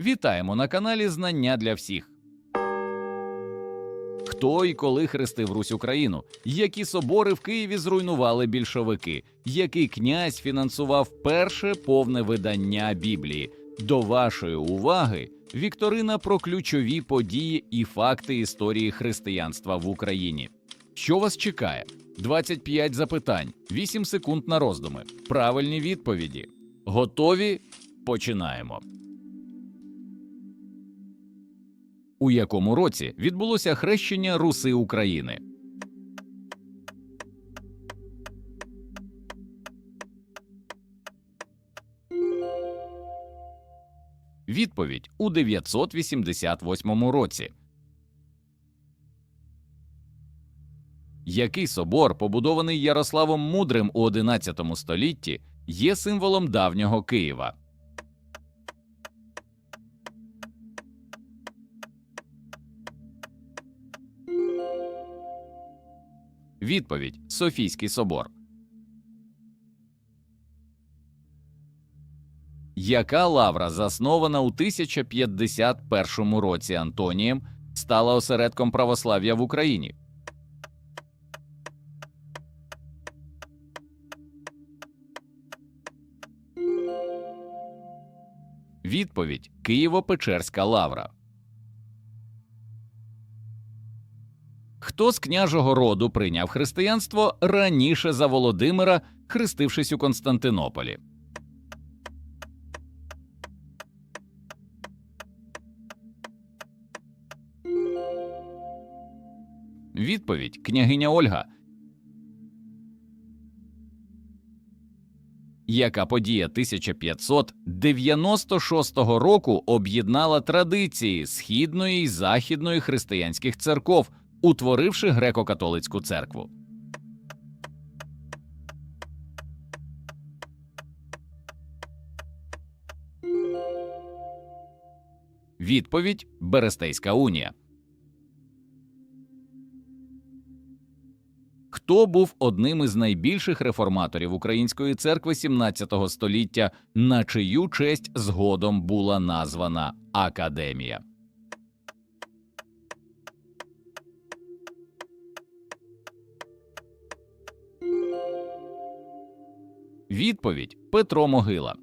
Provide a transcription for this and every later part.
Вітаємо на каналі Знання для всіх. Хто і коли хрестив Русь Україну? Які собори в Києві зруйнували більшовики? Який князь фінансував перше повне видання Біблії? До вашої уваги Вікторина про ключові події і факти історії християнства в Україні. Що вас чекає? 25 запитань, 8 секунд на роздуми, правильні відповіді. Готові? Починаємо. У якому році відбулося хрещення Руси України? Відповідь у 988 році. Який собор, побудований Ярославом Мудрим у 11 столітті, є символом давнього Києва? Відповідь Софійський собор. Яка лавра, заснована у 1051 році Антонієм, стала осередком православ'я в Україні? Відповідь Києво-Печерська лавра. Хто з княжого роду прийняв християнство раніше за Володимира, хрестившись у Константинополі? Відповідь княгиня Ольга. Яка подія 1596 року об'єднала традиції східної і західної християнських церков, утворивши греко-католицьку церкву? Відповідь Берестейська унія. Хто був одним із найбільших реформаторів Української церкви 17 століття, на чию честь згодом була названа Академія? Відповідь Петро Могила.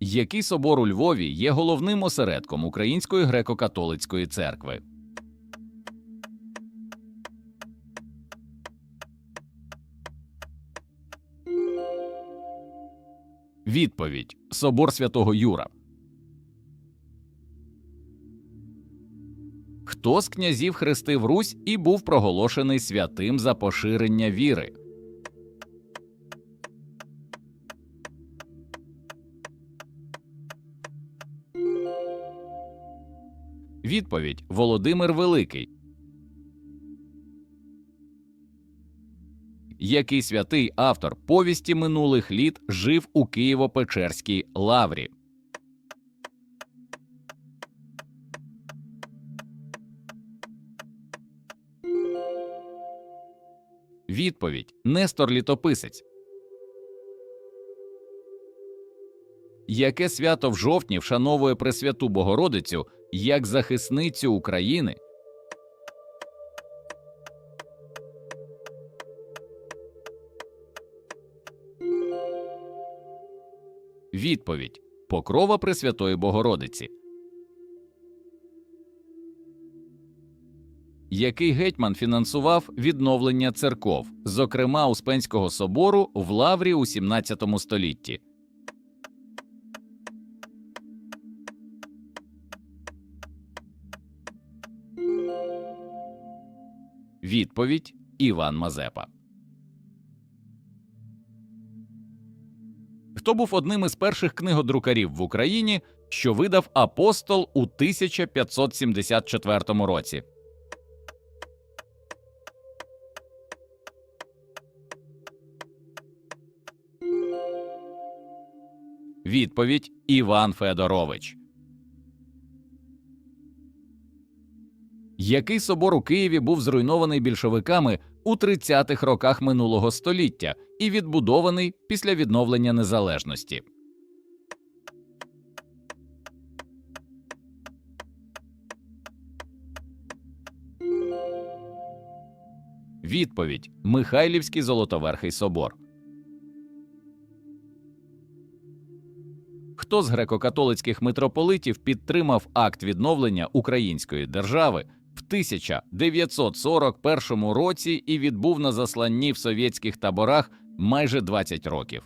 Який собор у Львові є головним осередком Української греко-католицької церкви? Відповідь Собор Святого Юра. Хто з князів хрестив Русь і був проголошений святим за поширення віри? Відповідь Володимир Великий. Який святий автор повісті минулих літ жив у Києво-Печерській лаврі? Відповідь Нестор Літописець. Яке свято в жовтні вшановує Пресвяту Богородицю як захисницю України? Відповідь Покрова Пресвятої Богородиці. Який гетьман фінансував відновлення церков, зокрема Успенського собору в Лаврі у 17 столітті? Відповідь Іван Мазепа. Хто був одним із перших книгодрукарів в Україні, що видав апостол у 1574 році? Відповідь Іван Федорович. Який собор у Києві був зруйнований більшовиками у 30-х роках минулого століття і відбудований після відновлення незалежності? Відповідь Михайлівський Золотоверхий собор. Хто з греко-католицьких митрополитів підтримав акт відновлення української держави в 1941 році і відбув на засланні в совєтських таборах майже 20 років?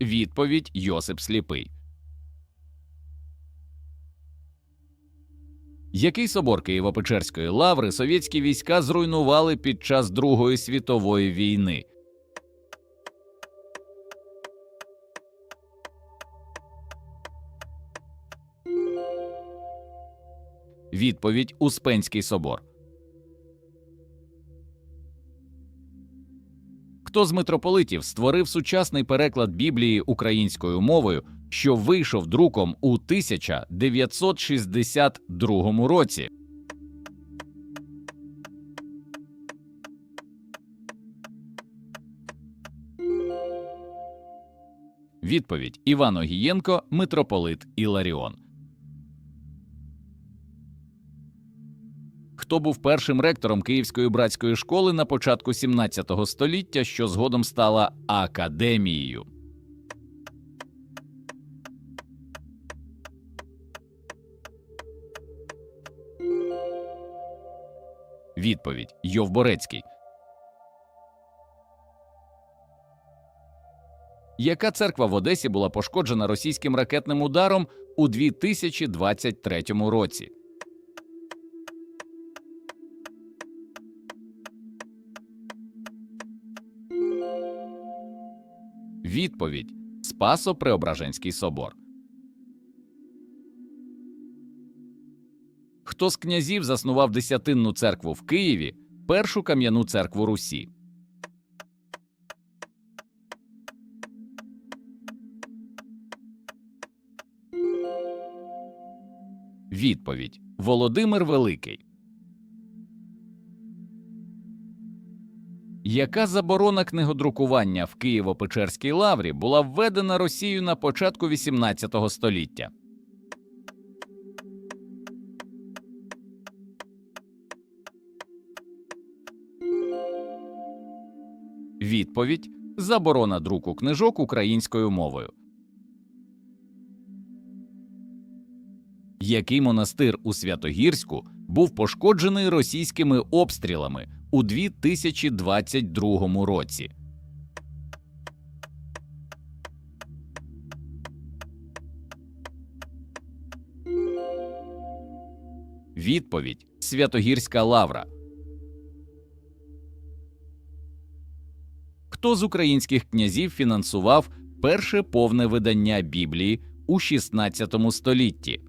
Відповідь Йосип Сліпий. Який собор Києво-Печерської лаври совєтські війська зруйнували під час Другої світової війни? Відповідь Успенський собор. Хто з митрополитів створив сучасний переклад Біблії українською мовою, що вийшов друком у 1962 році? Відповідь Іван Огієнко, митрополит Іларіон. Хто був першим ректором Київської братської школи на початку 17 століття, що згодом стала академією? Відповідь Йовборецький. Яка церква в Одесі була пошкоджена російським ракетним ударом у 2023 році? Відповідь Спасо Преображенський собор. Хто з князів заснував десятинну церкву в Києві, першу кам'яну церкву Русі? Відповідь Володимир Великий. Яка заборона книгодрукування в Києво-Печерській лаврі була введена Росією на початку XVIII століття? Відповідь Заборона друку книжок українською мовою. Який монастир у Святогірську був пошкоджений російськими обстрілами у 2022 році? Відповідь Святогірська лавра. Хто з українських князів фінансував перше повне видання Біблії у 16 столітті?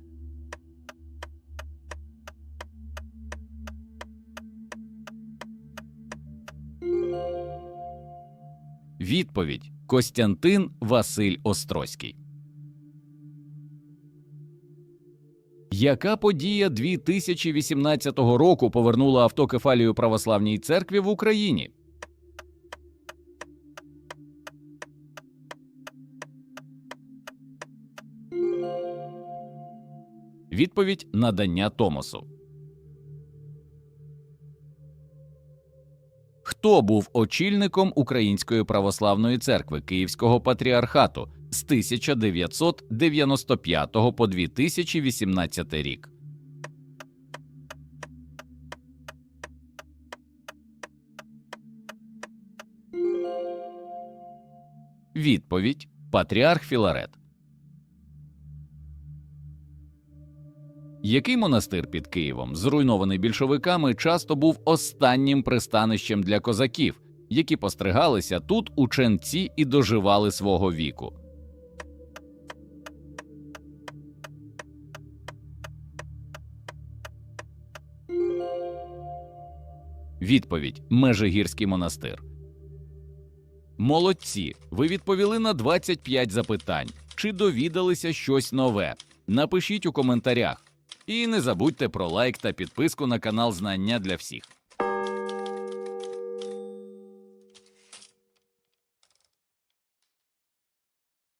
Відповідь Костянтин Василь Острозький. Яка подія 2018 року повернула автокефалію православній церкві в Україні? Відповідь надання Томосу. Хто був очільником Української православної церкви Київського патріархату з 1995 по 2018 рік? Відповідь Патріарх Філарет. Який монастир під Києвом, зруйнований більшовиками, часто був останнім пристанищем для козаків, які постригалися тут у ченці і доживали свого віку? Відповідь Межигірський монастир. Молодці, ви відповіли на 25 запитань. Чи довідалися щось нове? Напишіть у коментарях. І не забудьте про лайк та підписку на канал Знання для всіх.